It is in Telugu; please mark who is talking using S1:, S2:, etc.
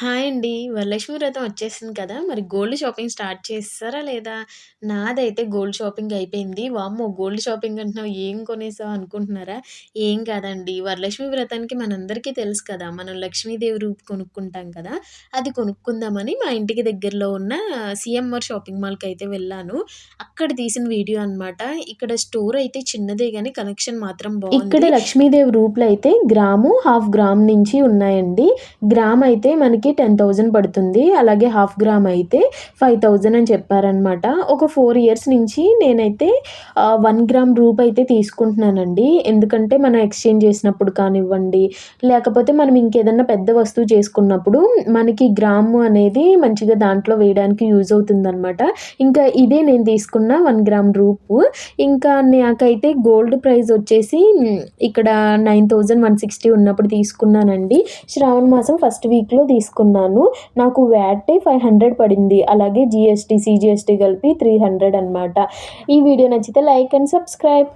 S1: హాయ్ అండి. వరలక్ష్మి వ్రతం వచ్చేసింది కదా! మరి గోల్డ్ షాపింగ్ స్టార్ట్ చేస్తారా లేదా? నాదైతే గోల్డ్ షాపింగ్ అయిపోయింది. వామ్మో! గోల్డ్ షాపింగ్ అంటున్నావు ఏం కొనేసావు అనుకుంటున్నారా? ఏం కాదండి. వరలక్ష్మి వ్రతానికి మనందరికీ తెలుసు కదా! మనం లక్ష్మీదేవి రూపు కొనుక్కుంటాం కదా! అది కొనుక్కుందామని మా ఇంటికి దగ్గరలో ఉన్న సిఎంఆర్ షాపింగ్ మాల్‌కి అయితే వెళ్ళాను. అక్కడ తీసిన వీడియో అనమాట. ఇక్కడ స్టోర్ అయితే చిన్నదే కానీ కలెక్షన్ మాత్రం బాగుంది
S2: ఇక్కడ లక్ష్మీదేవి రూపులు అయితే గ్రాము, హాఫ్ గ్రామ్ నుంచి ఉన్నాయండి. గ్రామ్ అయితే మనకి టెన్ థౌజండ్ పడుతుంది. అలాగే హాఫ్ గ్రామ్ అయితే ఫైవ్ థౌజండ్ అని చెప్పారనమాట. ఒక ఫోర్ ఇయర్స్ నుంచి నేనైతే వన్ గ్రామ్ రూప్ అయితే తీసుకుంటున్నానండి. ఎందుకంటే మనం ఎక్స్‌చేంజ్ చేసినప్పుడు కానివ్వండి, లేకపోతే మనం ఇంకేదన్నా పెద్ద వస్తువు చేసుకున్నప్పుడు మనకి గ్రాము అనేది మంచిగా దాంట్లో వేయడానికి యూజ్ అవుతుందనమాట. ఇంకా ఇదే నేను తీసుకున్న వన్ గ్రామ్ రూపు. ఇంకా నాకైతే గోల్డ్ ప్రైస్ వచ్చేసి ఇక్కడ 9160 ఉన్నప్పుడు తీసుకున్నానండి. శ్రావణ మాసం ఫస్ట్ వీక్‌లో తీసుకున్నాను. నాకు వ్యాటే 500 పడింది. అలాగే జీఎస్టీ, సీజీఎస్టీ కలిపి 300 అనమాట. ఈ వీడియో నచ్చితే లైక్ అండ్ సబ్స్క్రైబ్.